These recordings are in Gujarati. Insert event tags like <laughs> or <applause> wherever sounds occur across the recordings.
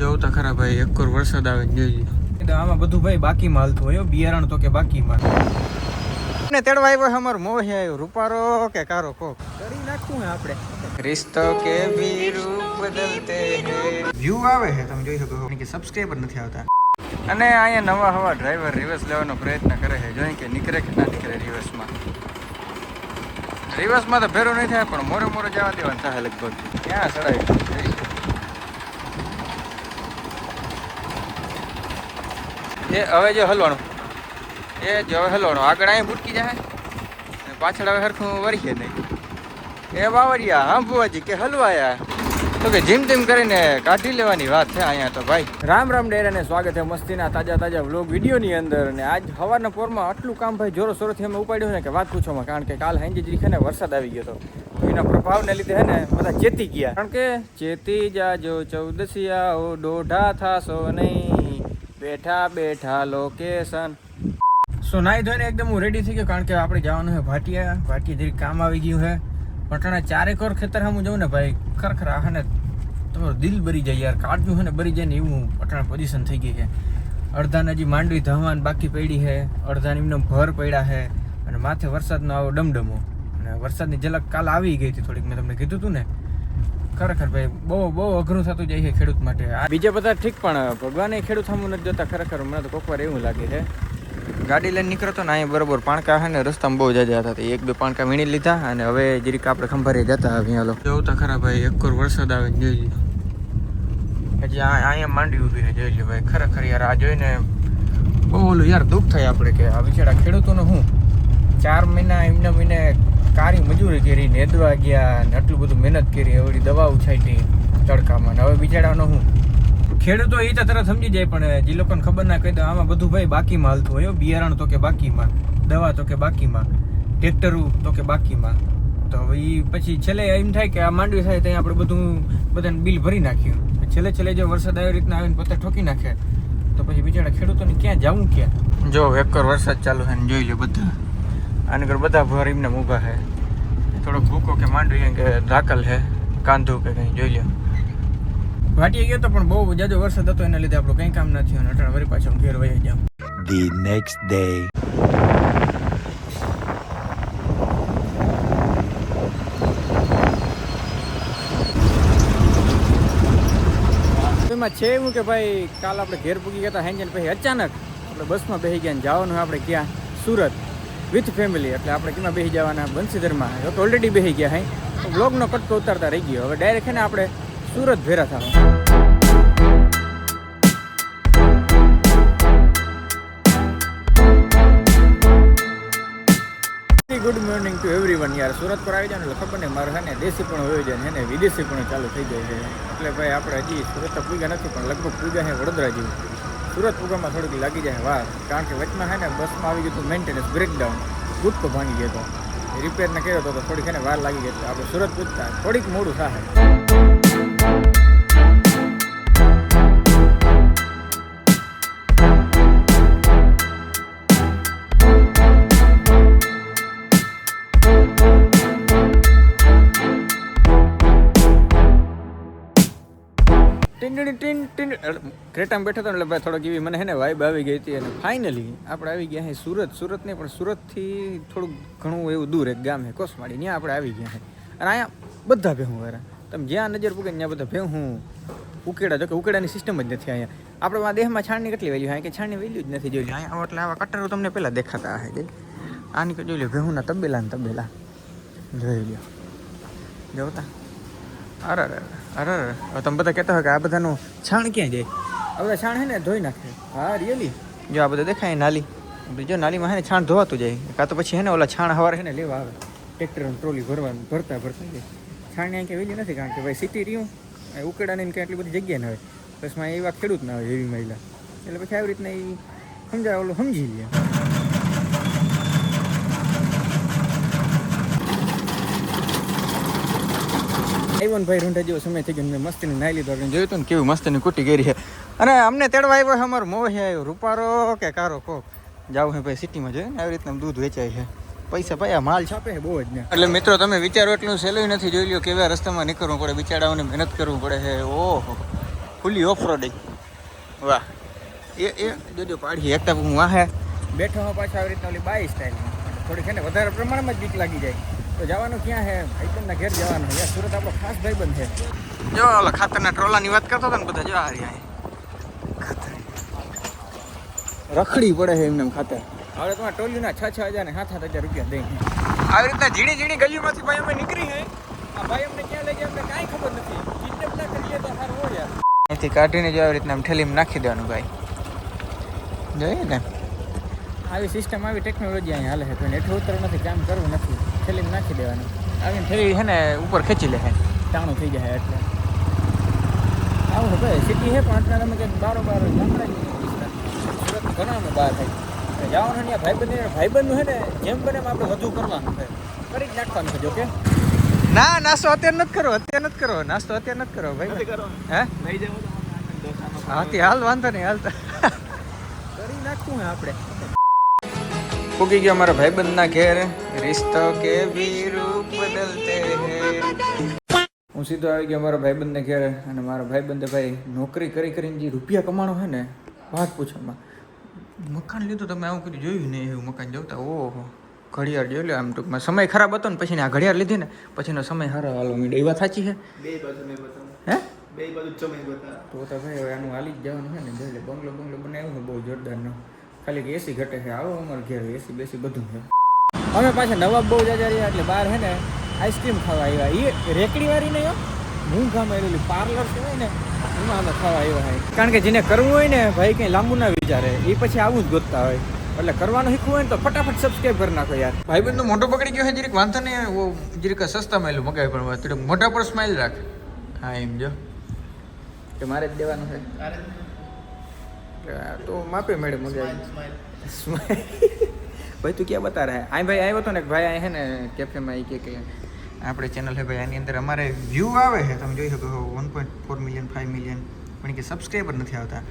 જોવું તો ખરા ભાઈ એક કોર વરસાદ આવે જોઈ એટલે આમાં બધું ભાઈ બાકીમાં હાલતું હોય બિયારણ તો કે બાકીમાં ને તેડવા આવ્યો અમાર મોહે આવ્યો રૂપારો કે કારો કોક? કરી નાખવું આપણે. રિશ્તો કે ભી રૂપ બદલતે હે? વ્યૂ આવે છે તમે જોઈ શકો છો. કે સબસ્ક્રાઇબર નથી આવતા. અને અહીંયા નવા હવા ડ્રાઈવર રિવર્સ લેવાનો પ્રયત્ન કરે છે. જોઈ કે નીકળે કે ના નીકળે રિવર્સમાં રિવર્સમાં તો ભેરો નહીં થાય પણ મોરે મોરે જવા દેવાનું થાય લગભગ. ક્યાં ચડાવી એ હવે જો હલવાનું. એ જો હવે હલવાનું. આગળ અહીં ભૂટકી જાય અને પાછળ હવે હરખું વરીએ નહીં. એ બાવરિયા હા ભુવાજી, કે હલવાયા? તો કે જીમ તેમ કરીને કાઢી લેવાની વાત છે અહીંયા તો ભાઈ. રામ રામ ડેરાને સ્વાગત છે મસ્તીના તાજા તાજા વ્લોગ વિડીયોની અંદર. અને આજ સવારના પોરમાં આટલું કામ ભાઈ જોરો સોરોથી અમે ઉપાડ્યું ને કે વાત પૂછવામાં કારણ કે કાલ હાંજી જ ને વરસાદ આવી ગયો તો. એના પ્રભાવને લીધે હે ને બધા ચેતી ગયા. કારણ કે ચેતી જાજો ચૌદસિયાઓ દોઢા થાશો નહીં. બેઠા બેઠા લોકેશન સો નાઈ ધોઈને એકદમ હું રેડી થઈ ગયો, કારણ કે આપણે જવાનું છે ભાટિયા. ભાટિયા ધીરે કામ આવી ગયું છે. પટણા ચારેક ઓર ખેતર હું જાઉં ને ભાઈ, ખરેખર આ હે ને તમારું દિલ બરી જાય યાર. કાઢ્યું છે ને બરી જાય ને એવું પટણા પોઝિશન થઈ ગઈ છે. અડધાને હજી માંડવી ધવાન બાકી પડી છે. અડધાને એમને ભર પડ્યા છે. અને માથે વરસાદનો આવો ડમડમો. અને વરસાદની ઝલક કાલ આવી ગઈ હતી થોડીક, મેં તમને કીધું હતું ને. ખરેખર ભાઈ બહુ બહુ અઘરું થતું જાય છે ખેડૂત માટે. આ બીજા બધા ઠીક પણ ભગવાને ખેડૂત સામું નથી જોતા. ખરેખર મને તો કોકવાર એવું લાગે છે. ગાડી લઈને નીકળતો ને અહીંયા બરોબર પાણકા હે ને રસ્તામાં બહુ જાજા હતા. તો એક બે પાણકા વીણી લીધા અને હવે જરીક આપણે ખંભારી જતા અહીંયા લો જોવું તો ખરા ભાઈ એક કોર વરસાદ આવે જોઈએ જોઈ હજી આ- અહીંયા માંડી ઊભી છે જોઈ લો ભાઈ. ખરેખર યાર આ જોઈને બહુ ઓલું યાર દુઃખ થાય આપણે કે આ બિચારા ખેડૂતોને હું ચાર મહિના એમને મહિને કારી મજૂરી કરી નેદવા ગયા ને આટલું બધું મહેનત કરી એવડી દવા ઉછાટી તડકામાં. ને હવે બિચારાનો હું? ખેડૂતો એ તો તરત સમજી જાય પણ જે લોકોને ખબર ના કહી તો આમાં બધું ભાઈ બાકીમાં હાલતું હોય. બિયારણ તો કે બાકીમાં દવા તો કે બાકીમાં ટ્રેક્ટરું તો કે બાકીમાં. તો હવે એ પછી છેલ્લે એમ થાય કે આ માંડવી થાય ત્યાં આપણે બધું બધાને બિલ ભરી નાખ્યું. છેલ્લે છેલ્લે જો વરસાદ આવી રીતના આવીને પોતે ઠોકી નાખે. તો પછી બિચારા ખેડૂતોને ક્યાં જવું ક્યાં? જો એકર વરસાદ ચાલુ છે ને જોઈ લો બધા. આની આગળ બધા ભર એમને ઊભા છે થોડોક ભૂકો કે માંડવી કે ધાકલ છે કાંધું કે કંઈ જોઈ લો વાટીએ ગયો તો પણ બહુ જાજો વરસાદ હતો એના લીધે આપણું કંઈ કામ ન થયું અને અટાણે વળી પાછો હું ઘેર વહી જાઉં the next day. એમાં છે એવું કે ભાઈ કાલ આપણે ઘેર પૂગી ગયા હતા હેન્જન પછી અચાનક આપણે બસમાં બેસી ગયા ને જવાનું આપણે ક્યાં? સુરત. વિથ ફેમિલી, એટલે આપણે કેમાં બેસી જવાના બંસીધરમાં. જો તો ઓલરેડી બેસી ગયા હે. બ્લોગનો કટકો ઉતારતા રહી ગયો. હવે ડાયરેક્ટ ને આપણે સુરત ભેરા થવાનું. Good morning to everyone યાર, સુરત પર આવી જાય ને ખબર નહીં, મારે ને દેશી પણ હોય જાય ને વિદેશી પણ ચાલુ થઈ જાય છે. એટલે ભાઈ, આપણે હજી સુરત પૂગ્યા નથી, પણ લગભગ પૂજા છે વડોદરા જેવું. સુરત પૂગવામાં થોડીક લાગી જાય વાર કારણ કે વચમાં છે ને બસમાં આવી ગયું હતું મેન્ટેનન્સ બ્રેકડાઉન ગુટકો ભાંગી ગયો હતો. રિપેર ને કર્યો હતો તો થોડીક એને વાર લાગી ગઈ આપણે સુરત પૂછતા થોડીક મોડું થાય ક્રેટામાં બેઠો હતો એટલે ભાઈ થોડોક એવી મને હે ને વાઇબ આવી ગઈ હતી અને ફાઇનલી આપણે આવી ગયા અહીં સુરત. સુરત નહીં પણ સુરતથી થોડુંક ઘણું એવું દૂર એક ગામ છે કોસમાડી. ત્યાં આપણે આવી ગયા છે અને અહીંયા બધા ભેહું વાળા. તમે જ્યાં નજર પૂકે ત્યાં બધા ભેહું. ઉકેડા જો કે ઉકેડાની સિસ્ટમ જ નથી અહીંયા. આપણે આ દેહમાં છાણની કેટલી વેલ્યુ છે કે છાણની વેલ્યુ જ નથી જોઈ અહીંયા એટલે આવા કટરો તમને પહેલાં દેખાતા હશે આની જોઈ લો ભેહુંના તબેલા ને તબેલા. જોઈ લો જોતા? અરે અરે અરે તમે બધા કહેતા હોય કે આ બધાનું છાણ ક્યાં જાય? બધા છાણ હે ને ધોઈ નાખે હા રિયલી જો આ બધા દેખાય નાલી. જો નાલીમાં હે ને છાણ ધોવાતું જાય. કાં તો પછી હે ને ઓલા છાણ હવારે હે ને લેવા આવે. ટ્રેક્ટર ટ્રોલી ભરવાનું ભરતા ભરતા જાય. છાણ અહીં ક્યાં વેલી નથી કારણ કે ભાઈ સિટી રહ્યું એ ઉકેડાની ને ક્યાં એટલી બધી જગ્યા ના હોય. બસમાં એવા ખેડૂત ના હોય એવી મહિલા. એટલે પછી આવી રીતના એ સમજાય ઓલું સમજી લે. આવ્યો ભાઈ રૂંઢા જેવો સમય થઈ ગયો મેં મસ્તીને નાઈ લીધો અને જોયું હતું ને કેવી મસ્તીની કુટી કરી છે. અને અમને તેડવા આવ્યો છે અમારો મોહ આવ્યો રૂપારો કે કારો કોક. જાવ હે ભાઈ સિટીમાં જોઈએ ને, આવી રીતના દૂધ વેચાય છે. પૈસા ભાઈ માલ છાપે બહુ જ ને. એટલે મિત્રો તમે વિચારો એટલું સહેલું નથી, જોઈ લ્યો કેવા રસ્તામાં નીકળવું પડે, બિચારાઓને મહેનત કરવું પડે છે. ઓહો, ખુલ્લી ઓફ રોડિંગ વાહ. એ એ જોજો પાડી એકતા હું વાહે. બેઠો પાછા આવી રીતના ઓલી બાઈ સ્ટાઇલમાં થોડીક છે ને વધારે પ્રમાણમાં જ બીક લાગી જાય. તો જવાનું ક્યાં છે ભાઈબંધના ઘેર જવાનું યાર સુરત આપણો ખાસ ભાઈબંધ છે જો ઓલા ખાતરના ટ્રોલાની વાત કરતો હતો ને બધા જો આ રહ્યા રખડી પડે છે એમને ખાતર. હવે તમારા ટોલીના છ છ હજાર ને સાત સાત હજાર રૂપિયા દઈ આવી રીતના ઝીણી ઝીણી ગલીમાંથી ભાઈ અમે નીકળી છે આ ભાઈ અમને ક્યાં લઈ ગયા અમને કાંઈ ખબર નથી. કિડનેપ ના કરીએ તો સારું હોય યાર. અહીંથી કાઢીને જો આવી રીતના આમ ઠેલીમાં નાખી દેવાનું ભાઈ. જોઈએ ને. આવી સિસ્ટમ આવી ટેકનોલોજી અહીંયા હાલે છે. કોઈ નેઠું ઉતરવું નથી કામ કરવું નથી. ઠેલીમાં નાખી દેવાનું. આવીને થેલી છે ને ઉપર ખેંચી લે છે. ટાણું થઈ જાય એટલે. આવું ભાઈ સિટી છે પણ અત્યારે તમે કંઈક બારો બાર ગામડા સુરત ઘણા અમે બહાર થાય. જવાનું ને ભાઈબંધ ભાઈબંધનું છે ને જેમ બને એમ આપણે વધુ કરવાનું છે. કરી જ નાખવાનું છે જોકે ના નાસ્તો અત્યારે નથી કરો અત્યારે નથી કરો નાસ્તો અત્યારે નથી કરો ભાઈ. હે? હા તે હાલ વાંધો નહીં હાલ તો. કરી નાખવું હે આપણે. પૂગી ગયો અમારા ભાઈબંધના ઘેર. રિશ્તો કે રૂપ બદલતે હે. હું સીધો આવી ગયો મારા ભાઈબંધને ઘેર અને મારા ભાઈબંધે ભાઈ નોકરી કરી કરીને જે રૂપિયા કમાણો હે ને વાત પૂછવામાં મકાન લીધું તમે આવું કર્યું જોયું નહીં એવું મકાન જોતા ઓહો. ઘડિયાળ જોઈ લો આમ ટૂંકમાં સમય ખરાબ હતો ને પછી આ ઘડિયાળ લીધી ને પછીનો સમય સારો હાલો મીડો. એ વાત સાચી છે બે બાજુ મેં હે? બે બાજુ ચમઈ બતા તો તો ભાઈ આનું હાલી જ જવાનું છે ને જોઈ લે બંગલો બંગલો બનાવ્યું ને બહુ જોરદારનો. ખાલી એસી ઘટે છે. આવો અમારે ઘેર એસી બેસી બધું છે. અમે પાછા નવાબ બહુ જાજા રહ્યા એટલે બહાર હે ને આઈસ્ક્રીમ ખાવા આવ્યા. એ રેકડી વાળી નહીં હું. ગામ આવેલી પાર્લર કહેવાય ને એમાં અમે ખાવા આવ્યા હોય કારણ કે જેને કરવું હોય ને ભાઈ કંઈ લાંબુ ના વિચારે. એ પછી આવું જ ગોતતા હોય. એટલે કરવાનું શીખવું હોય ને તો ફટાફટ સબસ્ક્રાઈબ કરી નાખો યાર. ભાઈ બંધ મોટો પકડી ગયો છે જરીક વાંધો નહીં ઓ જરીક સસ્તા માયલું મગાવી પણ થોડીક મોટા પર સ્માઇલ રાખ. હા એમ જો. તો મારે જ દેવાનું છે. એટલે તો માપે મેડમ મગાવી <laughs> ભાઈ તું ક્યાં બતા રહે આ ભાઈ આવ્યો હતો ને કે ભાઈ આ હે ને કેફેમાં એ કે કે આપણે ચેનલ છે ભાઈ આની અંદર અમારે વ્યૂ આવે છે તમે જોઈ શકો one point four million five million પણ કે સબસ્ક્રાઈબર નથી આવતા.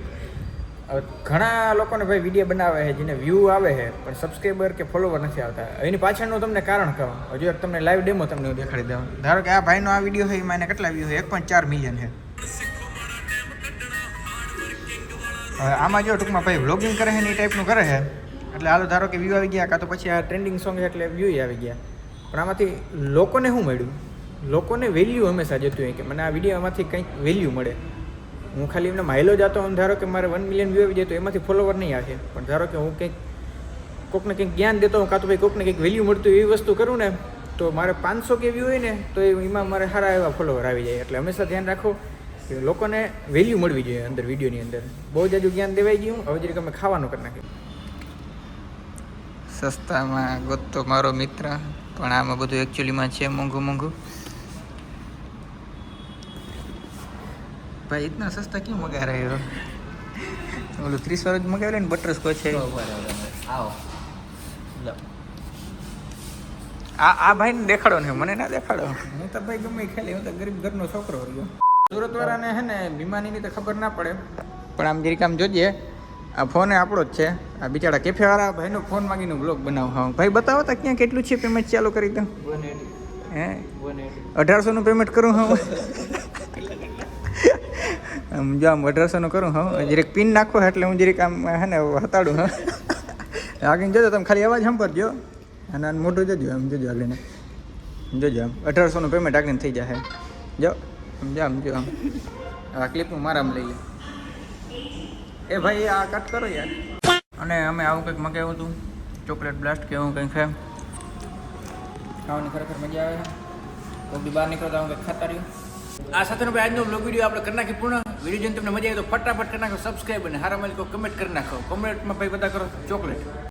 ઘણા લોકોને ભાઈ વીડિયો બનાવે છે જેને વ્યૂ આવે છે પણ સબસ્ક્રાઈબર કે ફોલોવર નથી આવતા. એની પાછળનું તમને કારણ કહો. હજુ એક તમને લાઈવ ડેમો તમને દેખાડી દઉં. ધારો કે આ ભાઈનો આ વીડિયો છે એમાં એને કેટલા વ્યૂ છે એક પોઈન્ટ ચાર મિલિયન છે આમાં જો ટૂંકમાં ભાઈ વ્લોગિંગ કરે છે ને એ ટાઈપનું કરે છે. એટલે હાલો, ધારો કે વ્યૂ આવી ગયા, કાં તો પછી આ ટ્રેન્ડિંગ સોંગ એટલે વ્યૂ આવી ગયા. પણ આમાંથી લોકોને શું મળ્યું? લોકોને વેલ્યુ હંમેશા જતું હોય કે મને આ વિડીયોમાંથી કંઈક વેલ્યુ મળે. હું ખાલી એમને માઇલો જતો હું ધારો કે મારે વન મિલિયન વ્યૂ આવી જાય તો એમાંથી ફોલોવર નહીં આવે. પણ ધારો કે હું કંઈક, કોકને કંઈક જ્ઞાન દેતો હું કાં તો ભાઈ કોકને કંઈક વેલ્યુ મળતું એવી વસ્તુ કરું ને, તો મારે પાંચસો કે વ્યૂ હોય ને, તો એમાં મારે સારા એવા ફોલોવર આવી જાય. એટલે હંમેશા ધ્યાન રાખો કે લોકોને વેલ્યુ મળવી જોઈએ અંદર વિડીયોની અંદર. બહુ જાજુ જ્ઞાન દેવાઈ ગયું હવે જરીક અમે ખાવાનું કરી નાખ્યું સસ્તામાં ગોતતો મારો મિત્ર પણ આમાં બધું એકચ્યુઅલીમાં છે મોંઘું મોંઘું. ભાઈ ઇતના સસ્તા કેમ મગા રહ્યો? ઓલું ત્રીસ વાર જ મગાવેલું ને બટર સ્કોચ છે? આવો. આ આ ભાઈને દેખાડો ને મને ના દેખાડો. હું તો ભાઈ ગમે ખાલી હું તો ગરીબ ઘરનો છોકરો રહ્યો. સુરત વાળાને હે ને બીમારીની તો ખબર ના પડે. પણ આમ જરીક આમ જોઈએ આ ફોન આપણો જ છે. આ બિચારા કેફે વાળા ભાઈનો ફોન માંગીને બ્લોગ બનાવો હા ભાઈ બતાવો તો ક્યાં કેટલું છે પેમેન્ટ ચાલુ કરી દઉં. હે? અઢારસોનું પેમેન્ટ કરું હું. આમ જો આમ અઢારસોનું કરું હું. જરીક પિન નાખો એટલે હું જરીક આમ, હે ને, હતાડું હા આગળ જોજો, તમે ખાલી અવાજ સાંભળજો. અને મોટું જોજો, આમ જોજો આગળ જોજો આમ. અઢારસોનું પેમેન્ટ આગળ થઈ જશે જો. આમ સમજો આમ. આ ક્લિપ ક્લિપનું મારામાં લઈ એ ભાઈ, આ કટ કરો યાર. અને અમે આવું કંઈક મગાવ્યું હતું. ચોકલેટ બ્લાસ્ટ કે એવું કંઈક છે. ખાવાની ખરેખર મજા આવે. છે કોઈ બી બહાર નીકળતા હું કંઈક ખાતા રહ્યું. આ સાથેનો ભાઈ, આજનો બ્લોગ વીડિયો આપણે કરી નાખી પૂર્ણ. વીડિયો જોઈને તમને મજા આવે તો ફટાફટ કરી નાખો સબસ્ક્રાઈબ અને હારા માલિકો કમેન્ટ કરી નાખો. કમેન્ટમાં ભાઈ બધા કરો ચોકલેટ